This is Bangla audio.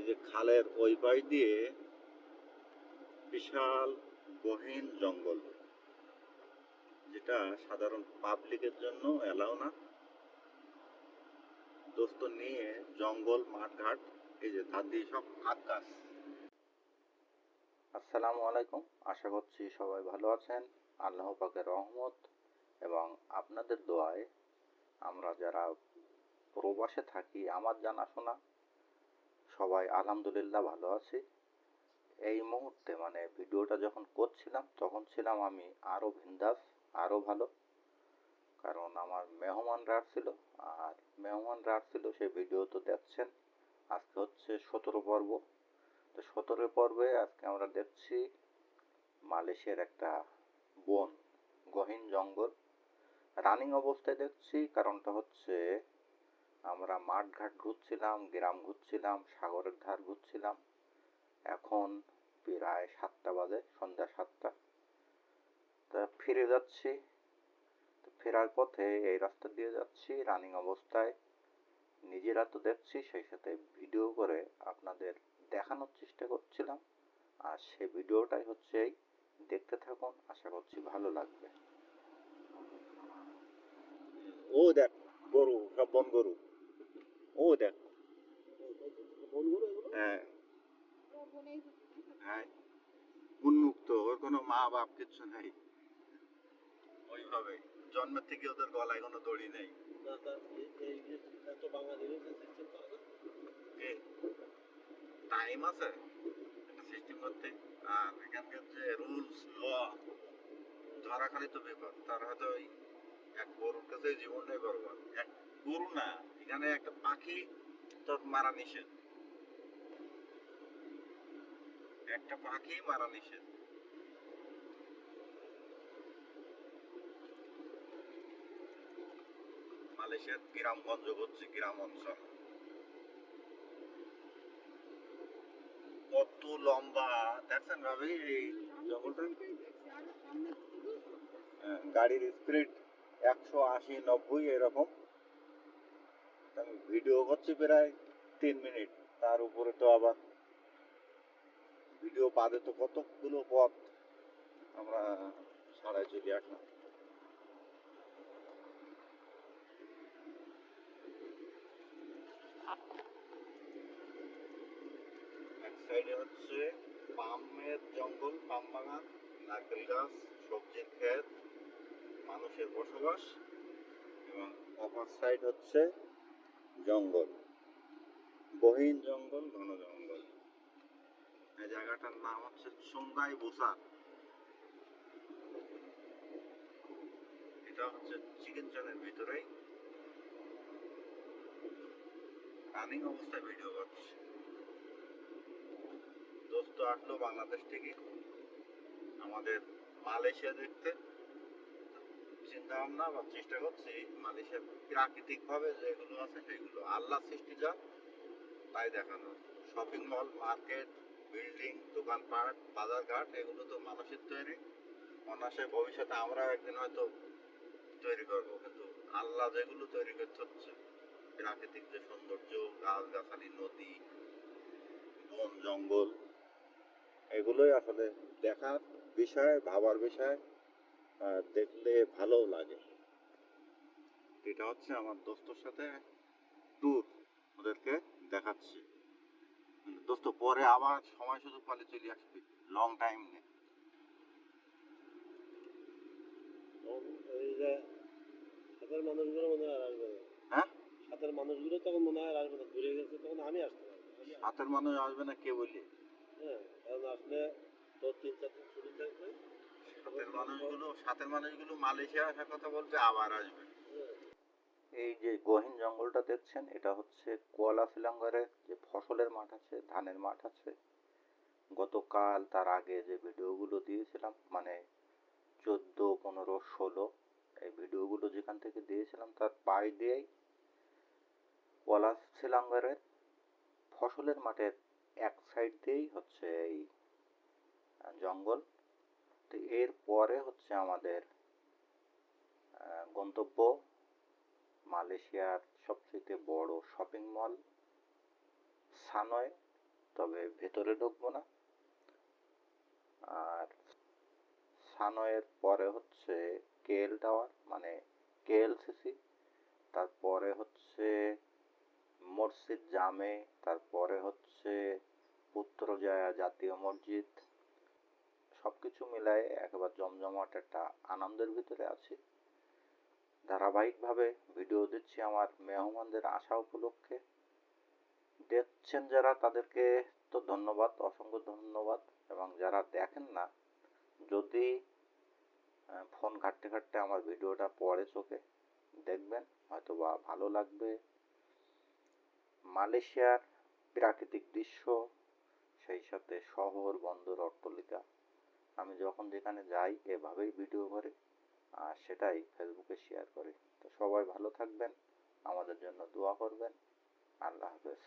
এই যে খালের ওই পাশ দিয়ে বিশাল গহীন জঙ্গল, যেটা সাধারণ পাবলিকের জন্য এলাও না। দোস্ত নিয়ে জঙ্গল, মাঠঘাট, এই যে ধার দিয়ে সব আকাশ আসসালামু আলাইকুম, আশা করছি সবাই ভালো আছেন। আল্লাহ পাকের রহমত এবং আপনাদের দোয়ায় আমরা যারা প্রবাসে থাকি, আমার জানাশোনা সবাই আলহামদুলিল্লাহ ভালো আছি। এই মুহূর্তে মানে ভিডিওটা যখন করছিলাম, তখন ছিলাম আমি আরও বিন্দাস আরও ভালো। কারণ আমার মেহমান মেহমানরা আসছিল, আর মেহমান মেহমানরা আসছিল সেই ভিডিও তো দেখছেন। আজকে হচ্ছে সতেরো পর্ব। তো সতেরো পর্বে আজকে আমরা দেখছি মালয়েশিয়ার একটা বন, গহীন জঙ্গল। রানিং অবস্থায় দেখছি, কারণটা হচ্ছে আমরা মাঠঘাট ঘুরছিলাম, গ্রাম ঘুরছিলাম, সাগরের ধার ঘুরছিলাম। এখন প্রায় সাতটা বাজে, সন্ধ্যা সাতটা। তা ফিরে যাচ্ছি। তো ফেরার পথে এই রাস্তা দিয়ে যাচ্ছি রানিং অবস্থায়। নিজেরা তো দেখছি, সেই সাথে ভিডিও করে আপনাদের দেখানোর চেষ্টা করছিলাম। আর সে ভিডিওটাই হচ্ছে এই। দেখতে থাকুন, আশা করছি ভালো লাগবে। ও দেখ, গরু, সব বন গরু। ও দেখ হ্যাঁ। হ্যাঁ। উন্মুক্ত ওর কোনো মা বাপ কিচ্ছু নেই। ওইভাবে। জন্মের থেকে ওদের গলায় কোনো দড়ি নেই। টাইম আছে। একটা সিস্টেম করতে। আর এখানকার যে রুলস ল ধরা খালি তো ব্যাপার তার হয়তো এক গরুর কাছে জীবনটাই বরবাদ এক গরু না এখানে একটা পাখি তোর মারা নিষেধ। একটা পাখি মারা নিষেধ। মালয়েশিয়ার গ্রামগঞ্জ হচ্ছে গ্রাম অঞ্চল। কত লম্বা দেখছেন ভাবি? এই জঙ্গলটা? হ্যাঁ, গাড়ির স্পিড একশো আশি নব্বই এরকম। আমি ভিডিও করছি প্রায় তিন মিনিট। তার উপরে তো আবার ভিডিও বাদে তো কতগুলো পথ আমরা সারাই চলে আসলাম এক সাইডে হচ্ছে পামের জঙ্গল পাম বাগান নারকেল গাছ, সবজির ক্ষেত, মানুষের বসবাস এবং অপর সাইড হচ্ছে জঙ্গল। গহীন জঙ্গল, ঘন জঙ্গল। এই জায়গাটার নাম হচ্ছে সুঙ্গাই বুসা। এটা হচ্ছে চিকেন চনের ভিতরেই রানিং অবস্থায় ভিডিও করছে। দোস্ত, আসলো বাংলাদেশ থেকে। আমাদের মালয়েশিয়া দেখতে। চিন্তা ভাবনা বা চেষ্টা করছি মানুষের প্রাকৃতিক ভাবে যেগুলো আছে সেগুলো আল্লাহ সৃষ্টি যা, তাই দেখানো। শপিং মল মার্কেট বিল্ডিং দোকানপাট, বাজারঘাট, এগুলো তো মানুষের তৈরি। অনাসে ভবিষ্যতে আমরা একদিন হয়তো তৈরি করব, কিন্তু আল্লাহ যেগুলো তৈরি করতে হচ্ছে, প্রাকৃতিক যে সৌন্দর্য গাছ গাছালি নদী, বন, জঙ্গল, এগুলোই আসলে দেখার বিষয়, ভাবার বিষয়। দেখলে ভালো লাগে। এটা হচ্ছে আমার দোস্তর সাথে ট্যুর ওদেরকে দেখাচ্ছি। দোস্ত পরে আবার সময় সুযোগ পালে চলে আসবি। লং টাইম নেই। ওই মানুষগুলো মনে হয় আসবে না। হ্যাঁ? মানুষগুলো তখন মনে হয় আসবে না। ঘুরে গেছে তখন আমি আসতে পারব। আমি আসব। হাতের মানুষ আসবে না কে বলি? হ্যাঁ কারণ আসলে তো তিন চার দিন ছুটি থাকবে। এই যে গহীন জঙ্গলটা দেখছেন, এটা হচ্ছে কোয়ালা যে ফসলের মাঠ আছে, ধানের মাঠ আছে। গতকাল তার আগে যে ভিডিওগুলো দিয়েছিলাম মানে চোদ্দ, পনেরো, ষোলো, এই ভিডিওগুলো যেখান থেকে দিয়েছিলাম, তার পাশ দিয়েই কোয়ালা শিলাঙ্গরের ফসলের মাঠের এক সাইড দিয়েই হচ্ছে এই জঙ্গল। তো এর পরে হচ্ছে আমাদের গন্তব্য মালয়েশিয়ার সবচেয়ে বড় শপিং মল সানয়। তবে ভেতরে ঢুকবো না। আর সানয়ের পরে হচ্ছে কেএল টাওয়ার মানে কেএলসিসি। তারপরে হচ্ছে মসজিদ জামে, তারপরে হচ্ছে পুত্রজয়া জাতীয় মসজিদ। সব কিছু মিলায়ে একেবারে জমজমাট একটা আনন্দের ভিতরে আছি। ধারাবাহিকভাবে ভিডিও দিচ্ছি আমার মেহমানদের আসা উপলক্ষে। দেখছেন যারা তাদেরকে তো ধন্যবাদ, অসংখ্য ধন্যবাদ এবং যারা দেখেন না, যদি ফোন ঘাটতে ঘাটতে আমার ভিডিওটা পড়ে চোখে, দেখবেন হয়তো বা ভালো লাগবে। মালয়েশিয়ার প্রাকৃতিক দৃশ্য, সেই সাথে শহর, বন্দর, অট্টালিকা আমি যখন যেখানে যাই, এভাবেই ভিডিও করে, আর সেটাই ফেসবুকে শেয়ার করে। তো সবাই ভালো থাকবেন, আমাদের জন্য দোয়া করবেন। আল্লাহ হাফেজ।